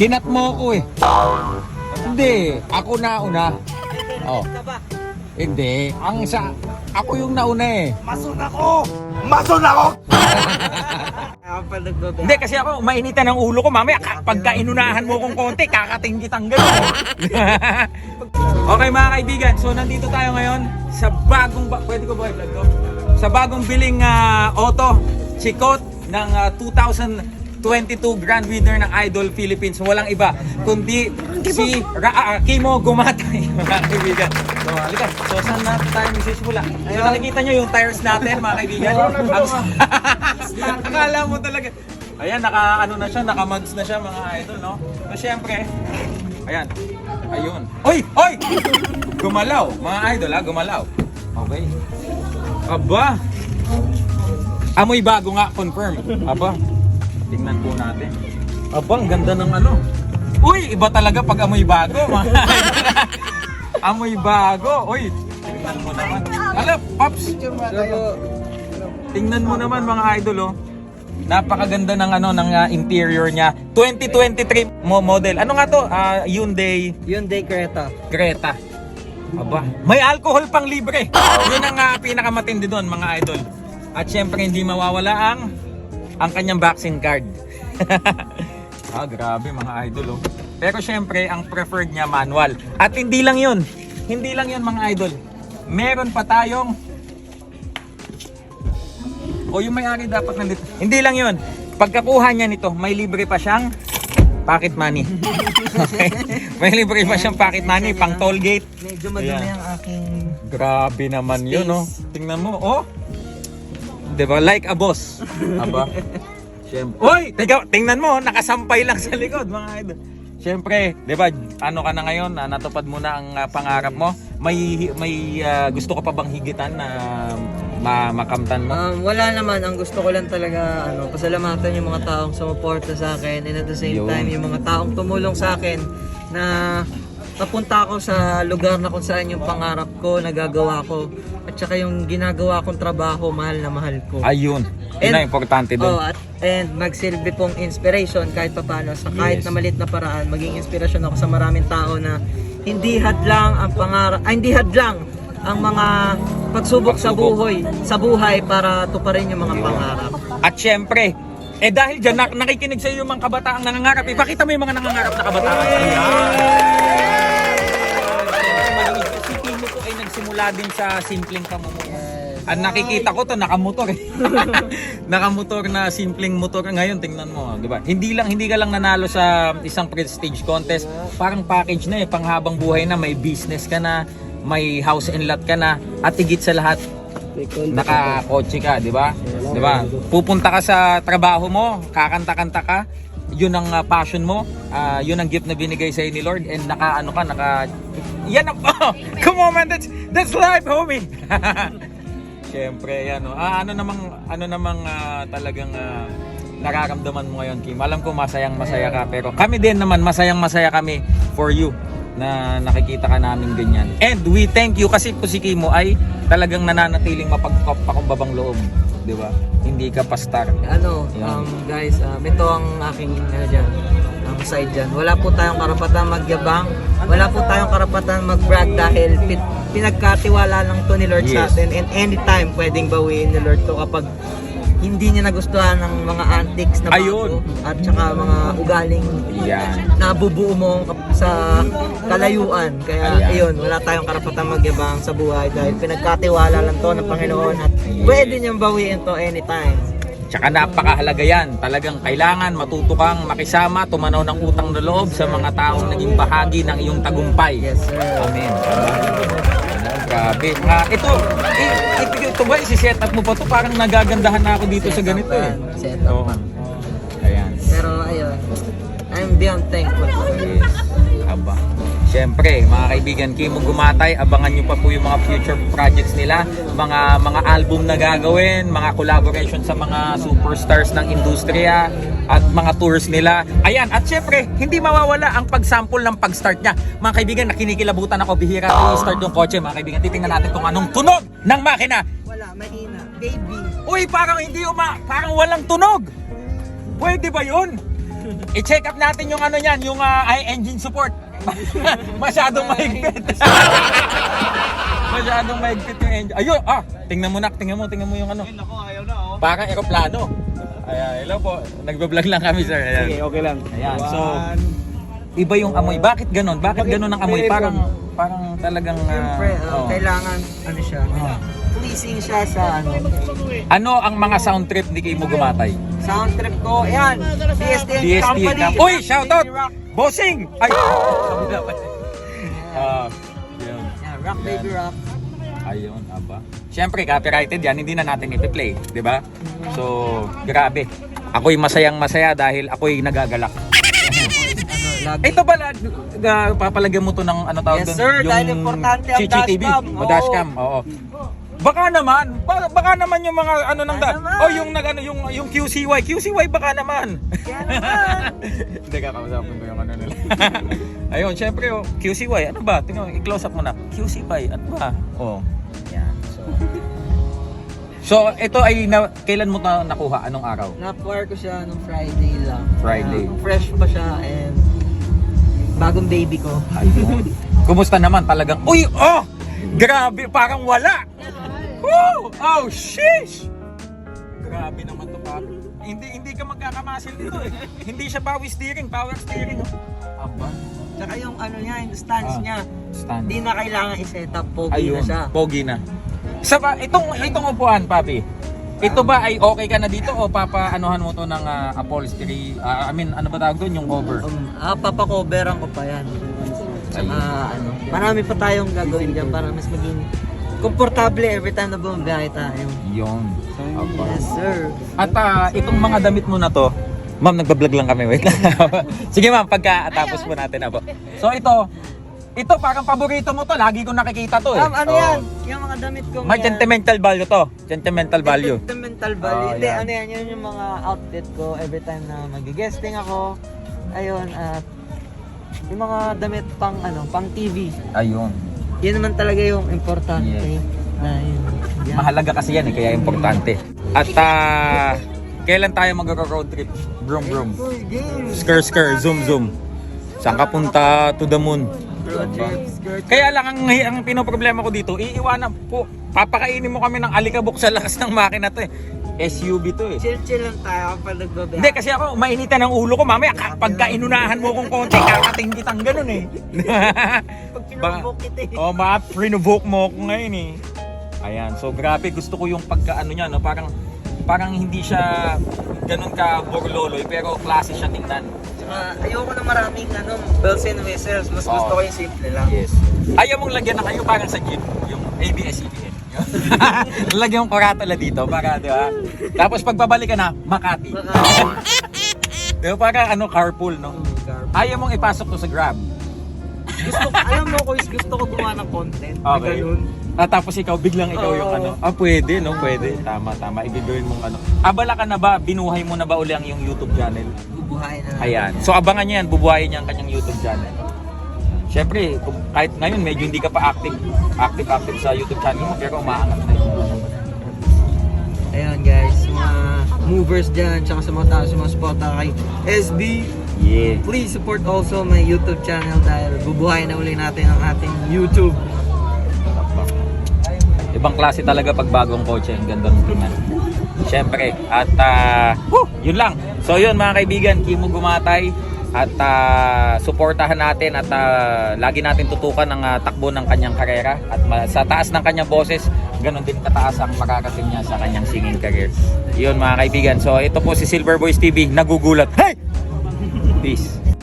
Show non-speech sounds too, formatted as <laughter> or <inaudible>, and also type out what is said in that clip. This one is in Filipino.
Kinat mo ako eh. Hindi, ako na una. Oh. Hindi, ang sa ako yung nauna eh. Mason ako! Mason ako! Hindi kasi ako mainitan ng ulo ko mamaya ka- pagka inunahan mo kong konti kakatinggit ang gano'n. <laughs> okay mga kaibigan, so nandito tayo ngayon sa bagong ba- pwede ko ba i-vlog to? Sa bagong biling ah, auto, Chikot ng ah, 2022 Grand Winner ng Idol Philippines. Walang iba kundi si Ra- ah, Kimo Gumatay <laughs> mga kaibigan. So halika, so saan natin tayo magsisimula? So nakikita nyo yung tires natin mga kaibigan. <laughs> Akala mo talaga. Ayan, naka ano na siya, naka mugs na siya mga idol, no? So syempre, ayan. Ayun. Oy, oy! Gumalaw, mga idol ha, gumalaw. Okay. Aba. Amoy bago nga, confirm. Aba. Tingnan po natin. Aba, ang ganda ng ano. Uy, iba talaga pag amoy bago, <laughs> amoy bago. Uy, tingnan mo naman. Ala, Pops. Tingnan mo naman mga idol oh. Napakaganda ng ano ng ah, interior niya. 2023 mo model. Ano nga to? Ah, Hyundai Hyundai Creta. Creta. Aba, may alcohol pang libre. Yun ang uh, pinakamatindi doon mga idol. At syempre hindi mawawala ang ang kanyang vaccine card. <laughs> ah, grabe mga idol oh. Pero syempre ang preferred niya manual. At hindi lang 'yun. Hindi lang 'yun mga idol. Meron pa tayong o yung may-ari dapat nandito. Hindi lang 'yun. Pagkakuha niya nito, may libre pa siyang pocket money. <laughs> okay? May libre pa siyang pocket money pang toll gate. Medyo madumi ang aking... Grabe naman yun, no? Tingnan mo, oh. 'Di ba? Like a boss. Aba. Siyempre. <laughs> Oy, teka, tingnan mo, nakasampay lang sa likod, mga idol. Siyempre, 'di ba? Ano ka na ngayon? ah, natupad mo na ang ah, pangarap mo. May may ah, gusto ka pa bang higitan na ma makamtan mo? Um, wala naman. Ang gusto ko lang talaga, ano, pasalamatan yung mga taong sumuporta sa akin and at the same Yun. time, yung mga taong tumulong sa akin na napunta ako sa lugar na kung saan yung pangarap ko, nagagawa ko. At saka yung ginagawa kong trabaho, mahal na mahal ko. Ayun. Yun ang importante Oh, doon. at and magsilbi pong inspiration kahit papaano sa kahit Yes. na malit na paraan maging inspirasyon ako sa maraming tao na hindi hadlang ang pangarap ay hindi hadlang ang mga pagsubok, sa Pagsubok. buhay sa buhay para tuparin yung mga pangarap. At syempre, eh dahil dyan nak- nakikinig sa iyo yung mga kabataang nangangarap, ipakita mo yung mga nangangarap na kabataan. Ayan. Nagsimula din sa simpleng pamumuhay. Ang nakikita ko to nakamotor eh. <laughs> nakamotor na simpleng motor ngayon tingnan mo, 'di ba? Hindi lang hindi ka lang nanalo sa isang prestige contest, parang package na eh, panghabang buhay na, may business ka na, may house and lot ka na, at higit sa lahat, nakakotse ka, di ba? Di ba? Pupunta ka sa trabaho mo, kakanta-kanta ka, yun ang ah, passion mo, ah, yun ang gift na binigay sa ni Lord and naka ano ka, naka yan ang <laughs> oh, come on man, that's that's life, homie. <laughs> Siyempre, yan oh. Ah, ano namang ano namang ah, talagang ah, nararamdaman mo ngayon, Kim? Alam ko masayang masaya ka, pero kami din naman masayang masaya kami for you na nakikita ka namin ganyan. And we thank you kasi po si Kimo ay talagang nananatiling mapagpakumbabang loob, 'di ba? Hindi ka pastar. Ano, um, guys, um, ito ang aking ano dyan, ang side dyan. Wala po tayong karapatan magyabang. Wala po tayong karapatan mag-brag dahil pin- pinagkatiwala lang to ni Lord sa Yes. atin. And anytime pwedeng bawiin ni Lord to kapag hindi niya nagustuhan ng mga antics na Ayun. bago at saka mga ugaling Yan. nabubuo mo kap- sa kalayuan. Kaya Ayan. ayun, wala tayong karapatan magyabang sa buhay dahil pinagkatiwala lang to ng Panginoon at pwede niyang bawiin to anytime. Tsaka napakahalaga yan. Talagang kailangan matuto kang makisama, tumanaw ng utang na loob sa mga taong naging bahagi ng iyong tagumpay. Yes, sir. Amen. Grabe. Ah, ito, ito, ito ba, isi-set up mo pa to? Parang nagagandahan na ako dito sa ganito eh. Set up. Ayan. Pero ayun, I'm beyond thankful. Yes. Aba. Siyempre, mga kaibigan, Kimo Gumatay, abangan nyo pa po yung mga future projects nila, mga mga album na gagawin, mga collaboration sa mga superstars ng industriya, at mga tours nila. Ayan, at syempre, hindi mawawala ang pag-sample ng pag-start niya. Mga kaibigan, nakinikilabutan ako, bihira ko i-start yung kotse. Mga kaibigan, titingnan natin kung anong tunog ng makina. Wala, mahina. Baby. Uy, parang hindi uma, parang walang tunog. Pwede ba yun? I-check up natin yung ano niyan, yung ay engine support. <laughs> Masyadong mahigpit. <laughs> Masyadong mahigpit yung engine. Ayun, ah, tingnan mo nak, tingnan mo, tingnan mo yung ano. Ako, ayaw na oh. Parang eroplano. Ayan, hello po. Nagbablog lang kami, sir. Ayan. okay lang. Ayan, so, Iba yung amoy. Bakit ganon? Bakit ganon ang amoy? Parang parang talagang ah, Siyempre, uh, oh. kailangan, ano siya, pleasing siya sa ano, Ano ang mga sound trip ni Kimo Gumatay? sound trip ko. Ayan, DST DST Company. Camp. Uy, shoutout! Bossing! Ay! Kabila <laughs> pa. Ah, yun. Yeah, rock Baby Rock. Ayun, aba. Siyempre, copyrighted yan, hindi na natin ipi-play, di ba? So, grabe. Ako'y masayang masaya dahil ako'y nagagalak. Lagi. Ito pala, uh, papalagyan mo to ng ano tawag Yes, doon? sir. Dahil importante ang CCTV. dashcam. O Oo. dashcam, oo. Baka naman, baka, baka naman yung mga ano nang da. Naman. Oh, yung nag ano yung yung QCY, QCY baka naman. Kaya naman. <laughs> Hindi kakausapin ko yung ano nila. <laughs> Ayun, syempre oh, QCY, ano ba? Tingnan, i-close up mo na. QCY, ano ba? Oh. Yan. So, <laughs> so ito ay na, kailan mo na nakuha? Anong araw? Na-acquire ko siya nung Friday lang. Friday. Ah, fresh pa siya and bagong baby ko. Ayun. Kumusta naman talagang? Uy, oh! Grabe, parang wala. Woo! Oh, sheesh! Grabe naman to, pa. <laughs> Hindi hindi ka magkakamasil dito eh. hindi siya power steering, power steering. oh. Aba. Tsaka yung ano niya, yung stance Ah, niya, Stand. hindi na kailangan i-set up. Pogi Ayun, na siya. pogi na. Sa ba, itong itong upuan, papi. Ito ba ay okay ka na dito o papaanuhan mo to ng ah, upholstery? Ah, I mean, ano ba tawag doon? Yung cover. Um, ah, papakoberan ko pa yan. Tsaka ano, marami pa tayong gagawin dyan para mas maging komportable every time na bumabiyahe tayo. Yun. Aba. Yes, sir. At ah, itong mga damit mo na to, ma'am, nagbablog lang kami, wait lang. <laughs> Sige ma'am, pagka-tapos po natin po. So ito, ito parang paborito mo to, lagi ko nakikita to eh. Um, ano Oo. yan? Yung mga damit ko May sentimental value to. Sentimental value. Sentimental value. Oh, Hindi, yan. ano yan, yun yung mga outfit ko every time na mag-guesting ako. Ayun, at yung mga damit pang ano, pang TV. Ayun. Yun naman talaga yung importante. Yes. Na yun. Yan. Mahalaga kasi yan eh, kaya importante. At ah, kailan tayo mag-road trip? Brum brum. Skr skr, zoom zoom. Saan ka punta to the moon? Road Kaya lang ang, ang pinoproblema ko dito, iiwanan po, papakainin mo kami ng alikabok sa lakas ng makina to eh. SUV to eh. Chill-chill lang tayo kapag nagbabiyahe. Hindi kasi ako, mainitan ng ulo ko mamaya ka- pagka inunahan mo kong konti, kakating kitang ganun eh. <laughs> Pinubok kita eh. oh, ma mo ako ngayon eh. Ayan, so grabe gusto ko yung pagka ano niya, no, parang parang hindi siya ganun ka borloloy pero klase siya tingnan. Tsaka ayoko na maraming ano, bells and whistles. Mas Oo. gusto ko yung simple lang. Yes. Ayaw mong lagyan na kayo parang sa jeep, yung ABS-CBN. <laughs> lagyan mong karatala dito para, di ba? Tapos pagbabalik ka na, Makati. Baka, <laughs> Di ba parang ano, carpool, no? Ayaw mong ipasok to sa Grab. Gusto ko, alam mo ko, gusto ko gumawa ng content. na Okay. ganun. Ah, tapos ikaw, biglang ikaw yung Oo. ano. Ah, pwede, no? Pwede. Tama, tama. Igagawin mong ano. Abala ka na ba? Binuhay mo na ba uli ang yung YouTube channel? Bubuhayin na. Ayan. So, abangan niya yan. Bubuhayin niya ang kanyang YouTube channel. Siyempre, kung- kahit ngayon medyo hindi ka pa active, active, active sa YouTube channel mo, pero umaangat na yun. Ayun guys, mga movers dyan, tsaka sa mga tao, sa mga spota kay SB. Yeah. Please support also my YouTube channel dahil bubuhayin na uli natin ang ating YouTube. Ibang klase talaga pag bagong kotse. Ang ganda ng tingnan. Siyempre. At ah, whew, yun lang. So yun mga kaibigan, Kimo Gumatay. At ah, suportahan natin at ah, lagi natin tutukan ang ah, takbo ng kanyang karera. At ma- sa taas ng kanyang boses, ganun din kataas ang makakating niya sa kanyang singing career. Yun mga kaibigan. So ito po si Silver Boys TV. Nagugulat. Hey! Peace.